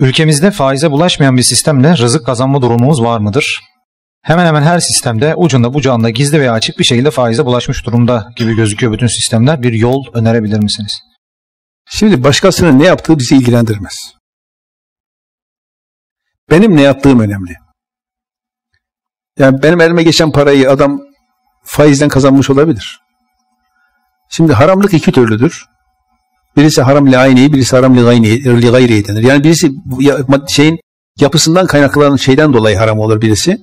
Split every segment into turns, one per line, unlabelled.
Ülkemizde faize bulaşmayan bir sistemle rızık kazanma durumumuz var mıdır? Hemen hemen her sistemde ucunda bucağında gizli veya açık bir şekilde faize bulaşmış durumda gibi gözüküyor bütün sistemler. Bir yol önerebilir misiniz?
Şimdi başkasının ne yaptığı bizi ilgilendirmez. Benim ne yaptığım önemli. Yani benim elime geçen parayı adam faizden kazanmış olabilir. Şimdi haramlık iki türlüdür. Birisi haram li ayni, birisi haram li gayri, li gayri denir. Yani birisi şeyin yapısından kaynaklanan şeyden dolayı haram olur birisi.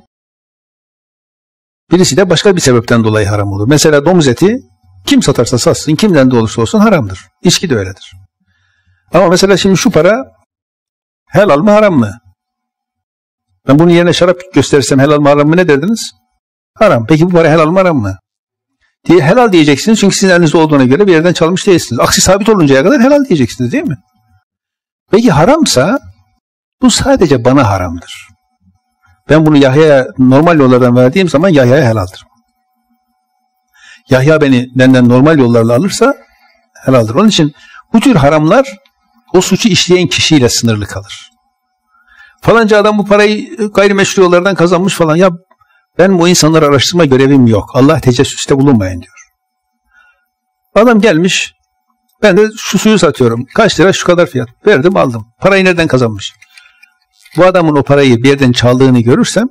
Birisi de başka bir sebepten dolayı haram olur. Mesela domuz eti kim satarsa satsın, kimden de olursa olsun haramdır. İçki de öyledir. Ama mesela şimdi şu para helal mı haram mı? Ben bunun yerine şarap gösterirsem helal mı haram mı ne derdiniz? Haram. Peki bu para helal mı haram mı? Diye helal diyeceksiniz çünkü sizin elinizde olduğuna göre bir yerden çalmış değilsiniz. Aksi sabit oluncaya kadar helal diyeceksiniz değil mi? Peki haramsa bu sadece bana haramdır. Ben bunu Yahya'ya normal yollardan verdiğim zaman Yahya'ya helaldir. Yahya beni benden normal yollarla alırsa helaldir. Onun için bu tür haramlar o suçu işleyen kişiyle sınırlı kalır. Falanca adam bu parayı gayrimeşru yollardan kazanmış falan. Ya ben bu insanları araştırma görevim yok. Allah tecessüste bulunmayın diyor. Adam gelmiş ben de şu suyu satıyorum. Kaç lira şu kadar fiyat. Verdim aldım. Parayı nereden kazanmış? Bu adamın o parayı bir yerden çaldığını görürsem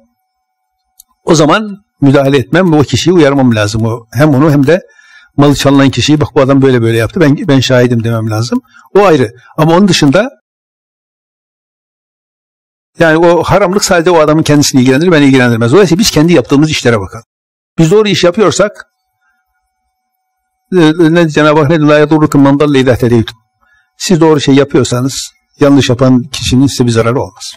o zaman müdahale etmem ve o kişiyi uyarmam lazım. O, hem onu hem de malı çalınan kişiyi bak bu adam böyle böyle yaptı ben ben şahidim demem lazım. O ayrı. Ama onun dışında yani o haramlık sadece o adamın kendisini ilgilendirir, beni ilgilendirmez. Dolayısıyla biz kendi yaptığımız işlere bakalım. Biz doğru iş yapıyorsak e, ne Cenab-ı Hak ne la yadurrukum mandalla idâ Siz doğru şey yapıyorsanız yanlış yapan kişinin size bir zararı olmaz.